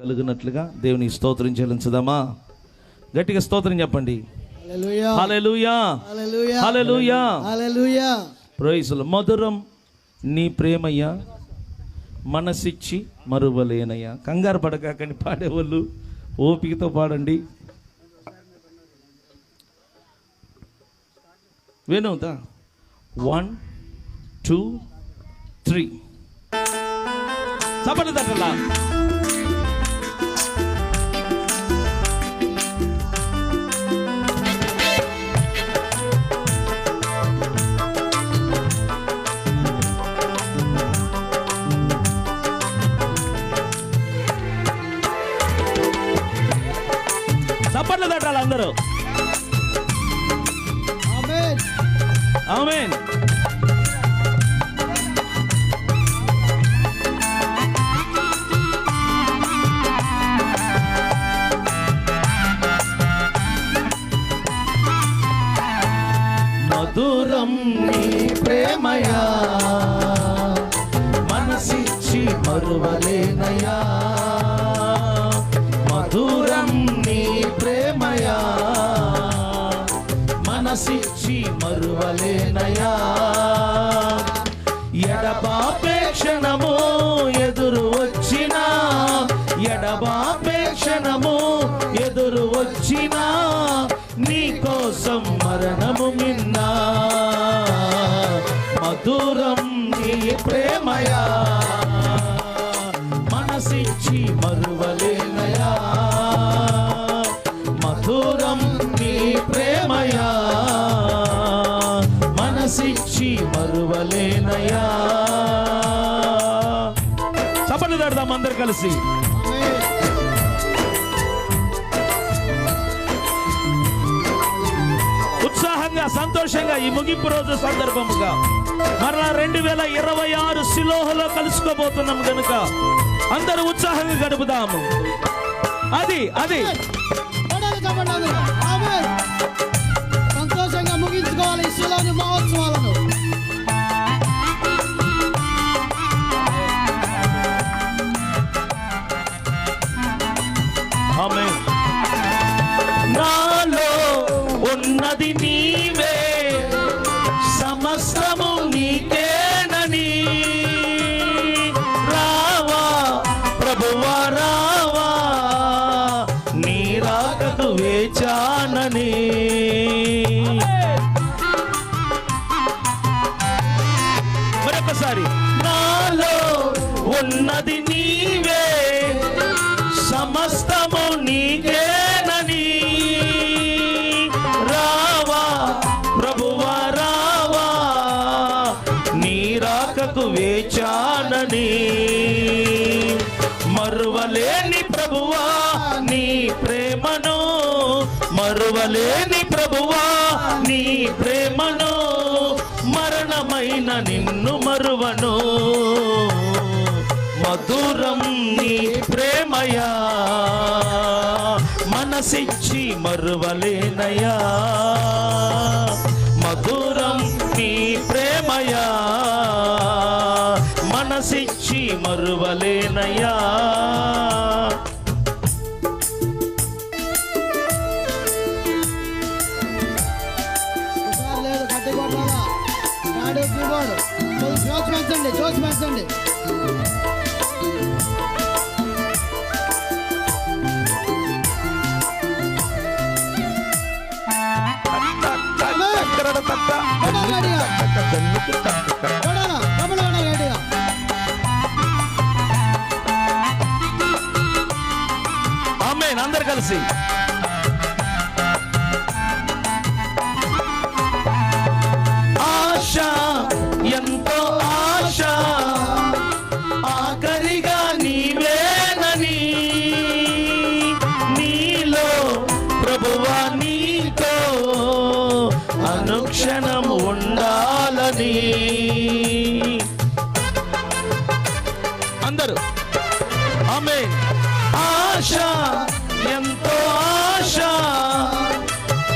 కలుగునట్లుగా దేవుని స్తోత్రం చెల్లించుదామా? గట్టిగా స్తోత్రం చెప్పండి. మధురం నీ ప్రేమయ్యా మనసిచ్చి మరువలేనయ్యా. కంగారు పడకాకని పాడేవాళ్ళు. ఓపికతో పాడండి. వినవుతా వన్ టూ త్రీ చప్పట్లు తట్టలా అందరూ. ఆమేన్. మధురం నీ ప్రేమయా మనసిచ్చి మరువలేనయా. మధురం నీ ప్రేమయా మనసిచ్చి మరువలేనయా? ఎడబాపేక్షణము ఎదురు వచ్చినా ఎడబాపేక్షణము ఎదురు వచ్చినా నీ కోసం మరణము మిన్నా మధురం నీ ప్రే మనసిచ్చి మరువలేనయా చప్పట్లు తడదాం అందరు కలిసి. ఉత్సాహంగా సంతోషంగా ఈ ముగింపు రోజు సందర్భముగా మరలా రెండు వేల ఇరవై ఆరు సిలోహలో కలుసుకోబోతున్నాం కనుక అందరూ ఉత్సాహంగా గడుపుదాము. అది అది. ప్రభువా రావా? నీ రాకకు వేచానని. మరొకసారి. నాలో ఉన్నది నీవే సమస్తము నీకేనని. రావా ప్రభువా రావా నీ రాకకు వేచానని. మరువలేని ప్రభువా నీ ప్రేమను మరువలేని ప్రభువా నీ ప్రేమను మరణమైన నిన్ను మరువను. మధురం నీ ప్రేమయా మనసిచ్చి మరువలేనయా. మధురం నీ ప్రేమయా మనసిచ్చి మరువలేనయా ఆమెన్ ఆశ ఎంతో ఆశ ఆఖరిగా నీవేనని. నీలో ప్రభువా నీతో అనుక్షణం ఉండాలని. అందరూ ఆమె ఆశ ఎంతో ఆశ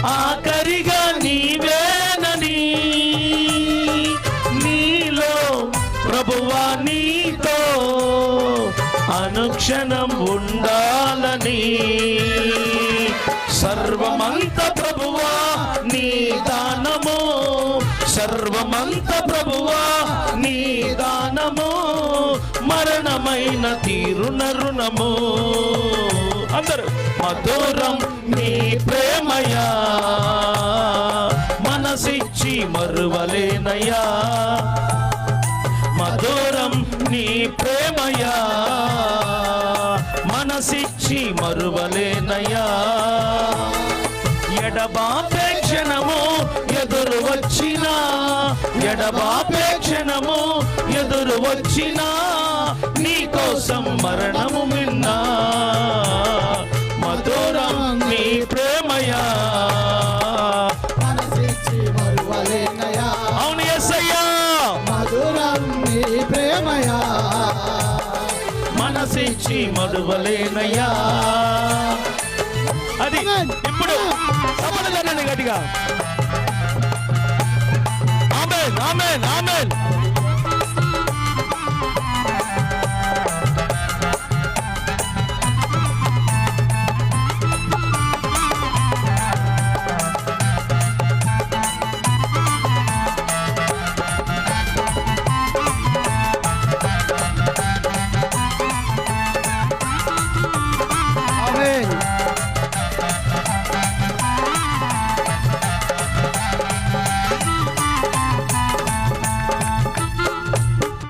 ఆఖరిగా నీవేనని. నీలో ప్రభువా నీతో అనుక్షణం ఉండాలని. సర్వమంత ప్రభువా నీ దానము. సర్వమంత ప్రభువా నీ దానము. మరణమైన తీరున రుణము. అందరూ. మధురం నీ ప్రేమయా. మనసిచ్చి మరువలేనయా మధురం నీ ప్రేమయా. మనసిచ్చి మరువలేనయా ఎడబాపే క్షణము ఎదురు వచ్చినా. ఎడబాపే క్షణము ఎదురు వచ్చినా. నీ కోసం మరణము మిన్నా మరువలేనయా అవును ఎస్సయ్యా మధురం నీ ప్రేమయా? మనసిచ్చి అది ఇప్పుడు సపడదనండి గట్టిగా. Amen amen amen.